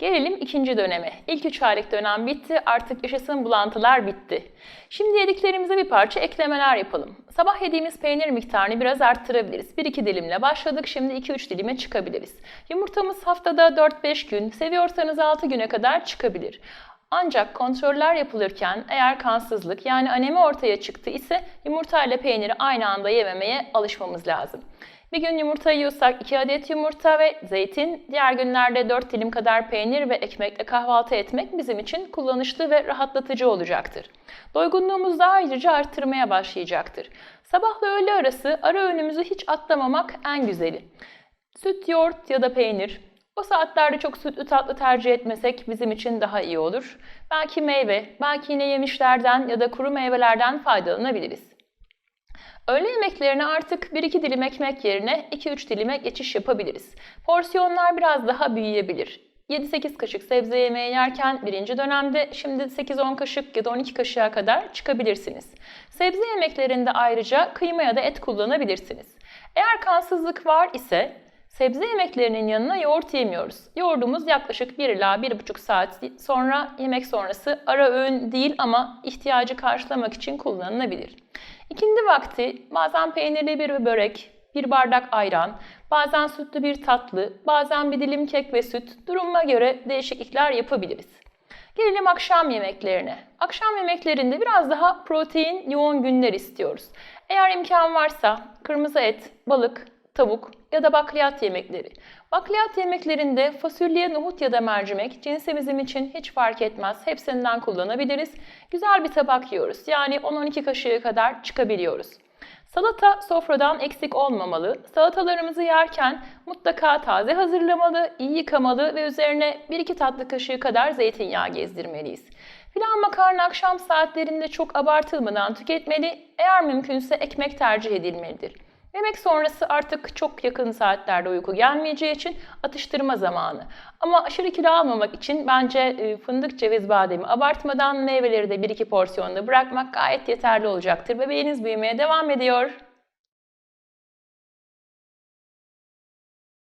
Gelelim ikinci döneme. İlk üç aylık dönem bitti, artık yaşasın bulantılar bitti. Şimdi yediklerimize bir parça eklemeler yapalım. Sabah yediğimiz peynir miktarını biraz arttırabiliriz. 1-2 dilimle başladık, şimdi 2-3 dilime çıkabiliriz. Yumurtamız haftada 4-5 gün, seviyorsanız 6 güne kadar çıkabilir. Ancak kontroller yapılırken eğer kansızlık yani anemi ortaya çıktı ise yumurta ile peyniri aynı anda yememeye alışmamız lazım. Bir gün yumurta yiyorsak 2 adet yumurta ve zeytin, diğer günlerde 4 dilim kadar peynir ve ekmekle kahvaltı etmek bizim için kullanışlı ve rahatlatıcı olacaktır. Doygunluğumuzu da ayrıca arttırmaya başlayacaktır. Sabahla öğle arası ara öğünümüzü hiç atlamamak en güzeli. Süt, yoğurt ya da peynir. O saatlerde çok sütlü tatlı tercih etmesek bizim için daha iyi olur. Belki meyve, belki yine yemişlerden ya da kuru meyvelerden faydalanabiliriz. Öğle yemeklerine artık 1-2 dilim ekmek yerine 2-3 dilime geçiş yapabiliriz. Porsiyonlar biraz daha büyüyebilir. 7-8 kaşık sebze yemeği yerken birinci dönemde şimdi 8-10 kaşık ya da 12 kaşığa kadar çıkabilirsiniz. Sebze yemeklerinde ayrıca kıyma ya da et kullanabilirsiniz. Eğer kansızlık var ise sebze yemeklerinin yanına yoğurt yemiyoruz. Yoğurdumuz yaklaşık 1 ila 1,5 saat sonra yemek sonrası ara öğün değil ama ihtiyacı karşılamak için kullanılabilir. İkindi vakti bazen peynirli bir börek, bir bardak ayran, bazen sütlü bir tatlı, bazen bir dilim kek ve süt duruma göre değişiklikler yapabiliriz. Gelelim akşam yemeklerine. Akşam yemeklerinde biraz daha protein yoğun günler istiyoruz. Eğer imkan varsa kırmızı et, balık, tavuk ya da bakliyat yemekleri. Bakliyat yemeklerinde fasulye, nohut ya da mercimek cinsi bizim için hiç fark etmez. Hepsinden kullanabiliriz. Güzel bir tabak yiyoruz. Yani 10-12 kaşığı kadar çıkabiliyoruz. Salata sofradan eksik olmamalı. Salatalarımızı yerken mutlaka taze hazırlamalı, iyi yıkamalı ve üzerine 1-2 tatlı kaşığı kadar zeytinyağı gezdirmeliyiz. Filan makarna akşam saatlerinde çok abartılmadan tüketmeli, eğer mümkünse ekmek tercih edilmelidir. Yemek sonrası artık çok yakın saatlerde uyku gelmeyeceği için atıştırma zamanı. Ama aşırı kilo almamak için bence e, fındık, ceviz, bademi abartmadan meyveleri de 1-2 porsiyonda bırakmak gayet yeterli olacaktır. Bebeğiniz büyümeye devam ediyor.